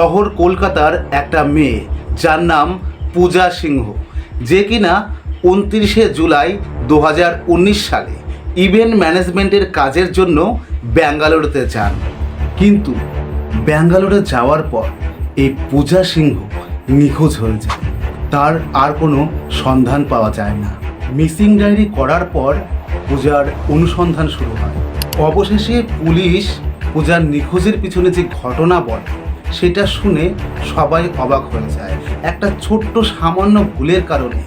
শহর কলকাতার একটা মেয়ে, যার নাম পূজা সিংহ। যে কিনা উনত্রিশে জুলাই দু হাজার উনিশ সালে ইভেন্ট ম্যানেজমেন্টের কাজের জন্য ব্যাঙ্গালোরতে যান। কিন্তু ব্যাঙ্গালোরে যাওয়ার পর এই পূজা সিংহ নিখোঁজ হয়ে যায়। তার আর কোনো সন্ধান পাওয়া যায় না। মিসিং ডায়েরি করার পর পূজার অনুসন্ধান শুরু হয়। অবশেষে পুলিশ পূজার নিখোঁজের পিছনে যে ঘটনা বলে সেটা শুনে সবাই অবাক হয়ে যায়। একটা ছোট্ট সামান্য ভুলের কারণে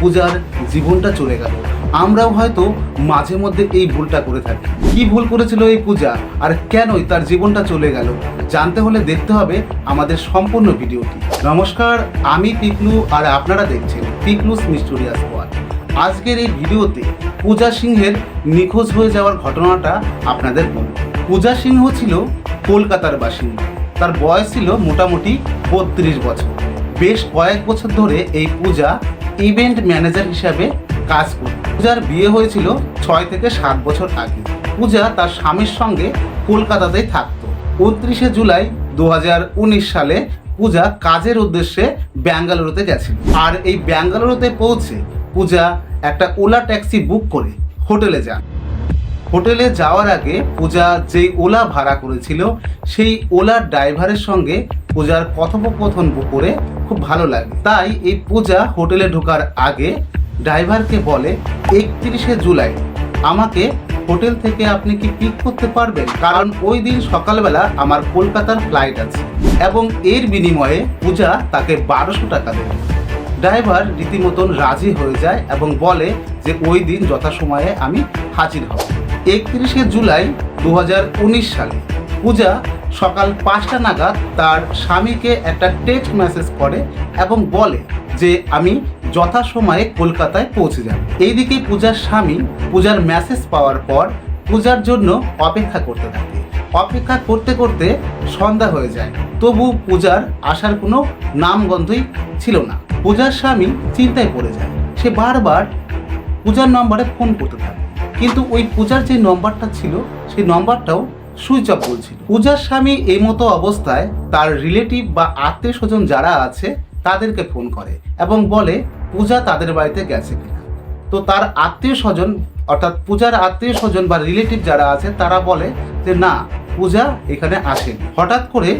পূজার জীবনটা চলে গেল। আমরাও হয়তো মাঝে মধ্যে এই ভুলটা করে থাকি। কি ভুল করেছিল এই পূজা? আর কেনই তার জীবনটা চলে গেল? জানতে হলে দেখতে হবে আমাদের সম্পূর্ণ ভিডিওটি। নমস্কার, আমি পিকলু আর আপনারা দেখছেন পিকলুস মিস্টোরিয়াস ওয়ার্ল্ড আজকের এই ভিডিওতে পূজা সিংহের নিখোঁজ হয়ে যাওয়ার ঘটনাটা আপনাদের বলব। পূজা সিংহ ছিল কলকাতার বাসিন্দা। তার বয়স ছিল মোটামুটি বত্রিশ বছর। বেশ কয়েক বছর ধরে এই পূজা ইভেন্ট ম্যানেজার হিসাবে কাজ করত পূজার বিয়ে হয়েছিল ছয় থেকে সাত বছর আগে। পূজা তার স্বামীর সঙ্গে কলকাতাতেই থাকতো। উনত্রিশে জুলাই দু হাজার উনিশ সালে পূজা কাজের উদ্দেশ্যে ব্যাঙ্গালুরুতে গেছিল। আর এই ব্যাঙ্গালুরুতে পৌঁছে পূজা একটা ওলা ট্যাক্সি বুক করে হোটেলে যান। হোটেলে যাওয়ার আগে পূজা যেই ওলা ভাড়া করেছিল, সেই ওলার ড্রাইভারের সঙ্গে পূজার কথোপকথন করে খুব ভালো লাগে। তাই এই পূজা হোটেলে ঢোকার আগে ড্রাইভারকে বলে, একত্রিশে জুলাই, আমাকে হোটেল থেকে আপনি কি পিক করতে পারবেন? কারণ ওই দিন সকালবেলা আমার কলকাতার ফ্লাইট আছে। এবং এর বিনিময়ে পূজা তাকে বারোশো টাকা দেবে ড্রাইভার রীতিমতন রাজি হয়ে যায় এবং বলে যে, ওই দিন যথাসময়ে আমি হাজির হব। একত্রিশে জুলাই দু হাজার উনিশ সালে। পূজা সকাল পাঁচটা নাগাদ তার স্বামীকে একটা টেক্সট মেসেজ করে এবং বলে যে, আমি যথাসময়ে কলকাতায় পৌঁছে যাব। এইদিকে পূজার স্বামী পূজার মেসেজ পাওয়ার পর পূজার জন্য অপেক্ষা করতে থাকে। অপেক্ষা করতে করতে সন্ধ্যা হয়ে যায়। তবু পূজার আসার কোনো নামগন্ধই ছিল না। পূজার স্বামী চিন্তায় পড়ে যায়। সে বারবার পূজার নম্বরে ফোন করতে থাকে। কিন্তু ওই পূজার যে নম্বরটা ছিল, সেই নম্বরটাও সুইচ অফ বলছিল। পূজার স্বামী এই মতো অবস্থায় তার রিলেটিভ বা আত্মীয় স্বজন যারা আছে, তাদেরকে ফোন করে এবং বলে, পূজা তাদের বাড়িতে গেছে কিনা? তো তার আত্মীয় স্বজন অর্থাৎ পূজার আত্মীয় স্বজন বা রিলেটিভ যারা আছে, তারা বলে যে, না, পূজা এখানে আসেনি। হঠাৎ করে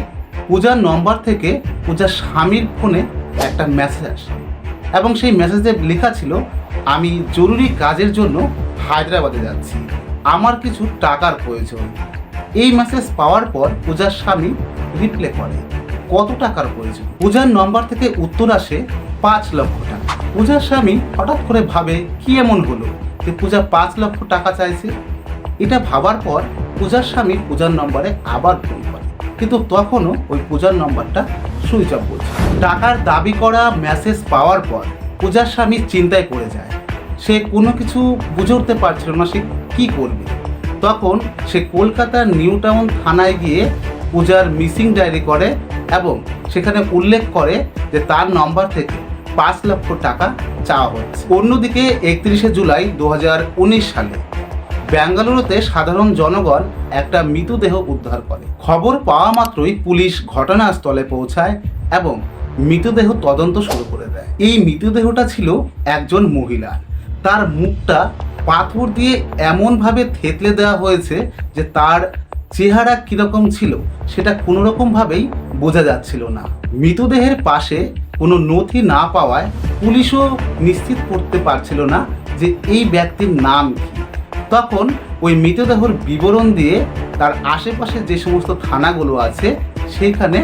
পূজার নম্বর থেকে পূজার স্বামীর ফোনে একটা মেসেজ আসে এবং সেই মেসেজে লেখা ছিল আমি জরুরি কাজের জন্য হায়দ্রাবাদে যাচ্ছি। আমার কিছু টাকার প্রয়োজন। এই মেসেজ পাওয়ার পর পূজার স্বামী রিপ্লে করে, কত টাকার প্রয়োজন? পূজার নম্বর থেকে উত্তর আসে পাঁচ লক্ষ টাকা। পূজার স্বামী হঠাৎ করে ভাবে, কি এমন হলো? যে পূজা পাঁচ লক্ষ টাকা চাইছে। এটা ভাবার পর পূজার স্বামী পূজার নম্বরে আবার ফোন করে। কিন্তু তখনও ওই পূজার নম্বরটা সুইচ অফ বলছে টাকার দাবি করা মেসেজ পাওয়ার পর পূজার স্বামী চিন্তায় পড়ে যায়। সে কোনো কিছু বুঝে উঠতে পারছিল না, সে কী করবে? তখন সে কলকাতার নিউ টাউন থানায় গিয়ে পূজার মিসিং ডায়েরি করে এবং সেখানে উল্লেখ করে যে তার নম্বর থেকে পাঁচ লক্ষ টাকা চাওয়া হচ্ছে অন্যদিকে একত্রিশে জুলাই দু হাজার উনিশ সালে ব্যাঙ্গালুরুতে সাধারণ জনগণ একটা মৃতদেহ উদ্ধার করে। খবর পাওয়া মাত্রই পুলিশ ঘটনাস্থলে পৌঁছায় এবং মৃতদেহ তদন্ত শুরু করে দেয়। এই মৃতদেহটা ছিল একজন মহিলার তার মুখটা পাথর দিয়ে এমনভাবে থেতলে দেওয়া হয়েছে যে তার চেহারা কীরকম ছিল সেটা কোনো রকমভাবেই বোঝা যাচ্ছিল না। মৃতদেহের পাশে কোনো নথি না পাওয়ায় পুলিশও নিশ্চিত করতে পারছিল না যে এই ব্যক্তির নাম কী। তখন ওই মৃতদেহর বিবরণ দিয়ে তার আশেপাশে যে সমস্ত থানাগুলো আছে সেইখানে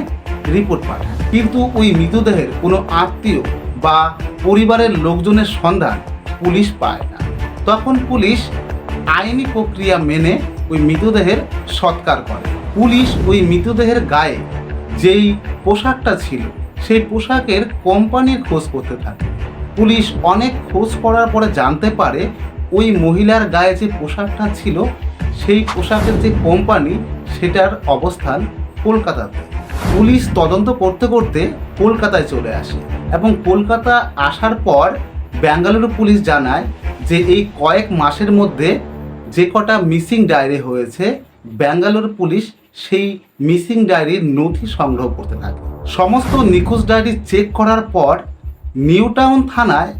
রিপোর্ট পাঠায় কিন্তু ওই মৃতদেহের কোনো আত্মীয় বা পরিবারের লোকজনের সন্ধান পুলিশ পায় না। তখন পুলিশ আইনি প্রক্রিয়া মেনে ওই মৃতদেহের সৎকার করে। পুলিশ ওই মৃতদেহের গায়ে যেই পোশাকটা ছিল, সেই পোশাকের কোম্পানির খোঁজ করতে থাকে। পুলিশ অনেক খোঁজ করার পরে জানতে পারে ওই মহিলার গায়ে যে পোশাকটা ছিল, সেই পোশাকের যে কোম্পানি, সেটার অবস্থান কলকাতাতে। পুলিশ তদন্ত করতে করতে কলকাতায় চলে আসে এবং কলকাতা আসার পর ব্যাঙ্গালুরু পুলিশ জানায় যে এই কয়েক মাসের মধ্যে যে কটা মিসিং ডায়েরি হয়েছে, ব্যাঙ্গালোর পুলিশ সেই মিসিং ডায়েরির নথি সংগ্রহ করতে থাকে। সমস্ত নিখোঁজ ডায়েরি চেক করার পর নিউ টাউন থানায়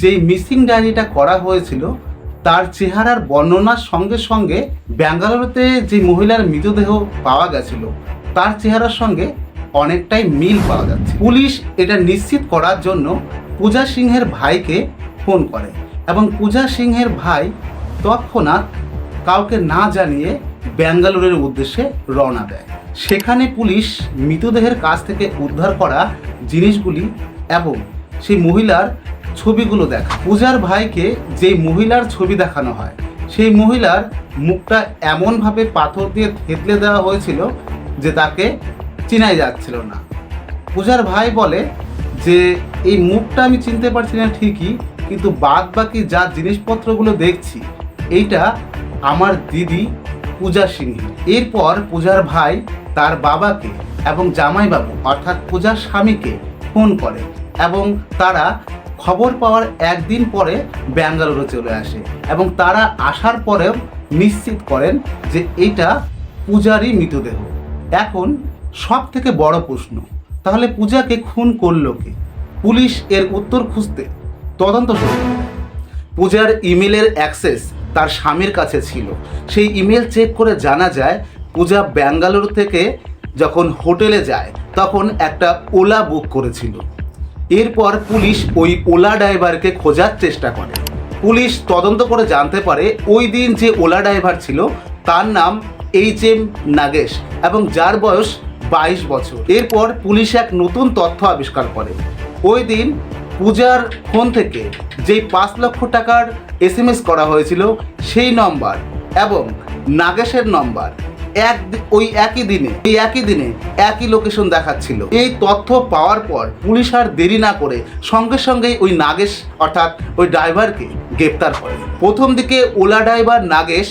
যেই মিসিং ডায়েরিটা করা হয়েছিল, তার চেহারার বর্ণনার সঙ্গে সঙ্গে ব্যাঙ্গালুরুতে যে মহিলার মৃতদেহ পাওয়া গেছিল তার চেহারার সঙ্গে অনেকটাই মিল পাওয়া যাচ্ছে। পুলিশ এটা নিশ্চিত করার জন্য পূজা সিংহের ভাইকে ফোন করে এবং পূজা সিংহের ভাই তৎক্ষণাৎ কাউকে না জানিয়ে ব্যাঙ্গালোরের উদ্দেশ্যে রওনা দেয়। সেখানে পুলিশ মৃতদেহের কাছ থেকে উদ্ধার করা জিনিসগুলি এবং সেই মহিলার ছবিগুলো দেখা। পূজার ভাইকে যেই মহিলার ছবি দেখানো হয়, সেই মহিলার মুখটা এমনভাবে পাথর দিয়ে থেতলে দেওয়া হয়েছিল যে তাকে চিনাই যাচ্ছিল না। পূজার ভাই বলে যে, এই মুখটা আমি চিনতে পারছি না ঠিকই, কিন্তু বাদ বাকি যা জিনিসপত্রগুলো দেখছি, এইটা আমার দিদি পূজা সিংহ। এরপর পূজার ভাই তার বাবাকে এবং জামাইবাবু, অর্থাৎ পূজার স্বামীকে ফোন করে এবং তারা খবর পাওয়ার একদিন পরে ব্যাঙ্গালোরে চলে আসে এবং তারা আসার পরেও নিশ্চিত করেন যে এটা পূজারই মৃতদেহ। এখন সব থেকে বড় প্রশ্ন, তাহলে পূজাকে খুন করল কে? পুলিশ এর উত্তর খুঁজতে তদন্ত শুরু পূজার ইমেলের অ্যাক্সেস তার স্বামীর কাছে ছিল। সেই ইমেল চেক করে জানা যায়, পূজা ব্যাঙ্গালোর থেকে যখন হোটেলে যায়, তখন একটা ওলা বুক করেছিল। এরপর পুলিশ ওই ওলা ড্রাইভারকে খোঁজার চেষ্টা করে। পুলিশ তদন্ত করে জানতে পারে, ওই দিন যে ওলা ড্রাইভার ছিল, তার নাম এইচ এম নাগেশ এবং যার বয়স বাইশ বছর। এরপর পুলিশ এক নতুন তথ্য আবিষ্কার করে। ওই দিন পূজার ফোন থেকে যেই পাঁচ লক্ষ টাকার এস এম এস করা হয়েছিল, সেই নম্বর এবং নাগেশের নম্বর এক ওই একই দিনে, এই একই দিনে একই লোকেশন দেখাচ্ছিল। এই তথ্য পাওয়ার পর পুলিশ আর দেরি না করে সঙ্গে সঙ্গেই ওই নাগেশ অর্থাৎ ওই ড্রাইভারকে গ্রেপ্তার করে। প্রথম দিকে ওলা ড্রাইভার নাগেশ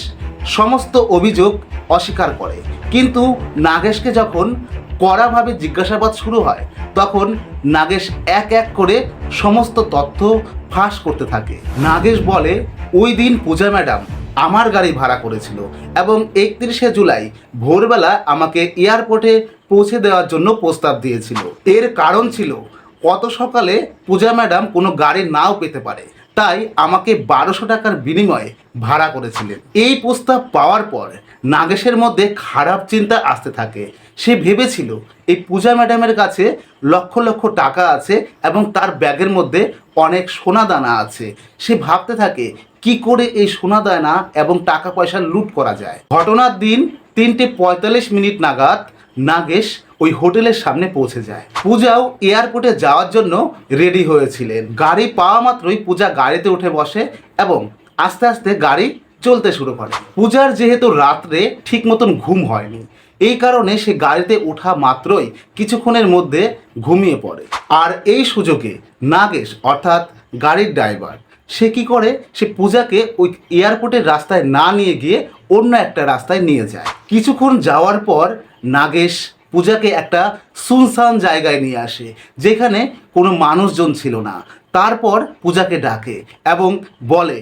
সমস্ত অভিযোগ অস্বীকার করে। কিন্তু নাগেশকে যখন কড়াভাবে জিজ্ঞাসাবাদ শুরু হয়, তখন নাগেশ এক এক করে সমস্ত তথ্য ফাঁস করতে থাকে। নাগেশ বলে, ওই দিন পূজা ম্যাডাম আমার গাড়ি ভাড়া করেছিল এবং একত্রিশে জুলাই ভোরবেলা আমাকে এয়ারপোর্টে পৌঁছে দেওয়ার জন্য প্রস্তাব দিয়েছিল। এর কারণ ছিল, কত সকালে পূজা ম্যাডাম কোনো গাড়ি নাও পেতে পারে। তাই আমাকে বারোশো টাকার বিনিময়ে ভাড়া করেছিলেন। এই প্রস্তাব পাওয়ার পর নাগেশের মধ্যে খারাপ চিন্তা আসতে থাকে। সে ভেবেছিল, এই পূজা ম্যাডামের কাছে লক্ষ লক্ষ টাকা আছে এবং তার ব্যাগের মধ্যে অনেক সোনা দানা আছে। সে ভাবতে থাকে, কি করে এই সোনা দানা এবং টাকা পয়সা লুট করা যায়? ঘটনার দিন তিনটে পঁয়তাল্লিশ মিনিট নাগাদ নাগেশ ওই হোটেলের সামনে পৌঁছে যায়। পূজাও এয়ারপোর্টে যাওয়ার জন্য রেডি হয়েছিলেন। গাড়ি পাওয়া মাত্রই পূজা গাড়িতে উঠে বসে এবং আস্তে আস্তে গাড়ি চলতে শুরু করে। পূজার যেহেতু রাত্রে ঠিক মতন ঘুম হয়নি, এই কারণে সে গাড়িতে ওঠা মাত্রই কিছুক্ষণের মধ্যে ঘুমিয়ে পড়ে। আর এই সুযোগে নাগেশ, অর্থাৎ গাড়ির ড্রাইভার, সে কি করে? সে পূজাকে ওই এয়ারপোর্টের রাস্তায় না নিয়ে গিয়ে অন্য একটা রাস্তায় নিয়ে যায়। কিছুক্ষণ যাওয়ার পর নাগেশ পূজাকে একটা সুনসান জায়গায় নিয়ে আসে, যেখানে কোনো মানুষজন ছিল না। তারপর পূজাকে ডাকে এবং বলে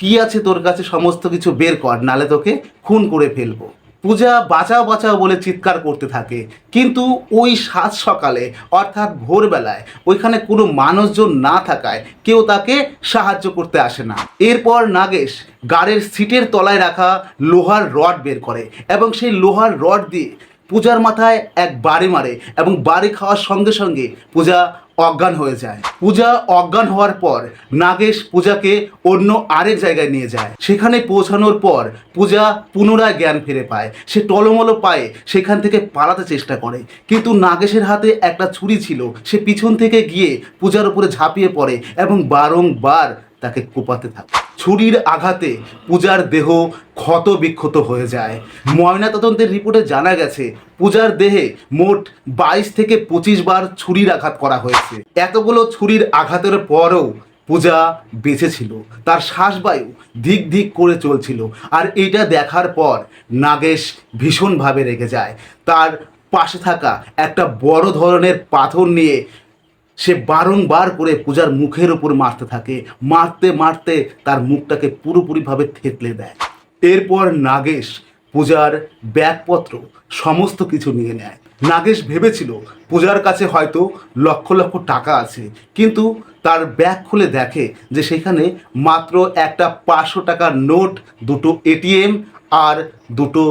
কি আছে তোর কাছে সমস্ত কিছু বের কর, নালে তোকে খুন করে ফেলব। পূজা বাঁচাও বাঁচাও বলে চিৎকার করতে থাকে। কিন্তু ওই সাত সকালে, অর্থাৎ ভোরবেলায়, ওইখানে কোনো মানুষজন না থাকায় কেউ তাকে সাহায্য করতে আসে না। এরপর নাগেশ গাড়ির সিটের তলায় রাখা লোহার রড বের করে এবং সেই লোহার রড দিয়ে পূজার মাথায় এক বাড়ি মারে এবং বাড়ি খাওয়ার সঙ্গে সঙ্গে পূজা অজ্ঞান হয়ে যায়। পূজা অজ্ঞান হওয়ার পর নাগেশ পূজাকে অন্য আরেক জায়গায় নিয়ে যায়। সেখানে পৌঁছানোর পর পূজা পুনরায় জ্ঞান ফিরে পায়। সে টলমলো পায়ে, সেখান থেকে পালাতে চেষ্টা করে। কিন্তু নাগেশের হাতে একটা ছুরি ছিল। সে পিছন থেকে গিয়ে পূজার উপরে ঝাঁপিয়ে পড়ে এবং বারংবার তাকে কোপাতে থাকে। ছুরির আঘাতে পূজার দেহ ক্ষত বিক্ষত হয়ে যায়। ময়নাতদন্তের রিপোর্টে জানা গেছে, পূজার দেহে মোট বাইশ থেকে পঁচিশ বার ছুরির আঘাত করা হয়েছে। এতগুলো ছুরির আঘাতের পরও পূজা বেঁচে ছিল। তার শ্বাসবায়ু ধিক ধিক করে চলছিল। আর এটা দেখার পর নাগেশ ভীষণভাবে রেগে যায়। তার পাশে থাকা একটা বড় ধরনের পাথর নিয়ে সে বারংবার করে পূজার মুখের উপর মারতে থাকে, মারতে মারতে তার মুখটাকে পুরোপুরিভাবে থেতলে দেয়। এরপর নাগেশ পূজার ব্যাগপত্র সমস্ত কিছু নিয়ে নেয়। নাগেশ ভেবেছিল পূজার কাছে হয়তো লক্ষ লক্ষ টাকা আছে, কিন্তু তার ব্যাগ খুলে দেখে যে সেখানে মাত্র একটা পাঁচশো টাকার নোট, দুটো এটিএম আর দুটো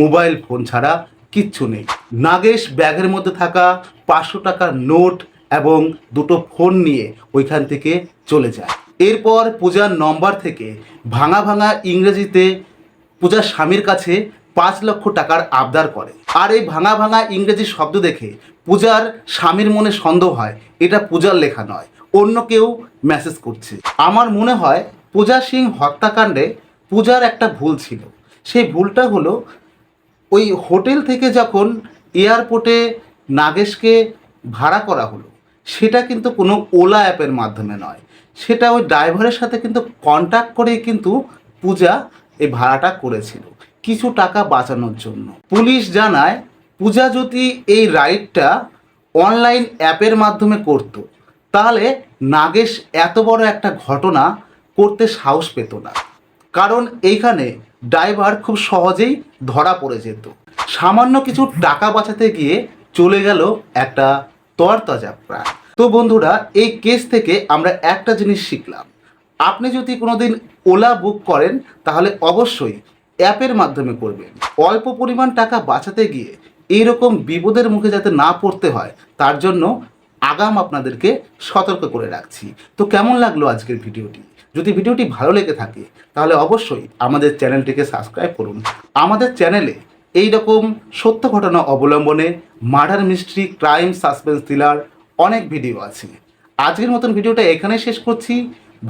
মোবাইল ফোন ছাড়া কিচ্ছু নেই। নাগেশ ব্যাগের মধ্যে থাকা পাঁচশো টাকার নোট এবং দুটো ফোন নিয়ে ওইখান থেকে চলে যায়। এরপর পূজার নম্বর থেকে ভাঙা ভাঙা ইংরেজিতে পূজার স্বামীর কাছে পাঁচ লক্ষ টাকার আবদার করে। আর এই ভাঙা ভাঙা ইংরেজি শব্দ দেখে পূজার স্বামীর মনে সন্দেহ হয়, এটা পূজার লেখা নয়, অন্য কেউ মেসেজ করছে। আমার মনে হয় পূজা সিং হত্যাকাণ্ডে পূজার একটা ভুল ছিল। সেই ভুলটা হলো ওই হোটেল থেকে যখন এয়ারপোর্টে নাগেশকে ভাড়া করা হলো সেটা কিন্তু কোনো ওলা অ্যাপের মাধ্যমে নয়। সেটা ওই ড্রাইভারের সাথে কিন্তু কন্ট্যাক্ট করেই কিন্তু পূজা এই ভাড়াটা করেছিল। কিছু টাকা বাঁচানোর জন্য। পুলিশ জানায়, পূজা যদি এই রাইডটা অনলাইন অ্যাপের মাধ্যমে করত, তাহলে নাগেশ এত বড় একটা ঘটনা করতে সাহস পেত না। কারণ এইখানে ড্রাইভার খুব সহজেই ধরা পড়ে যেত। সামান্য কিছু টাকা বাঁচাতে গিয়ে চলে গেল একটা তরতাজা প্রাণ তো বন্ধুরা, এই কেস থেকে আমরা একটা জিনিস শিখলাম। আপনি যদি কোনোদিন ওলা বুক করেন, তাহলে অবশ্যই অ্যাপের মাধ্যমে করবেন। অল্প পরিমাণ টাকা বাঁচাতে গিয়ে এইরকম বিপদের মুখে যাতে না পড়তে হয়, তার জন্য আগাম আপনাদেরকে সতর্ক করে রাখছি। তো কেমন লাগল আজকের ভিডিওটি? যদি ভিডিওটি ভালো লেগে থাকে, তাহলে অবশ্যই আমাদের চ্যানেলটিকে সাবস্ক্রাইব করুন। আমাদের চ্যানেলে এই রকম সত্য ঘটনা অবলম্বনে murder mystery, crime, suspense, thriller অনেক ভিডিও আছে। আজকের মতন ভিডিওটা এখানেই শেষ করছি।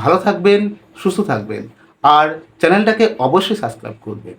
ভালো থাকবেন, সুস্থ থাকবেন। আর চ্যানেলটাকে অবশ্যই সাবস্ক্রাইব করবেন।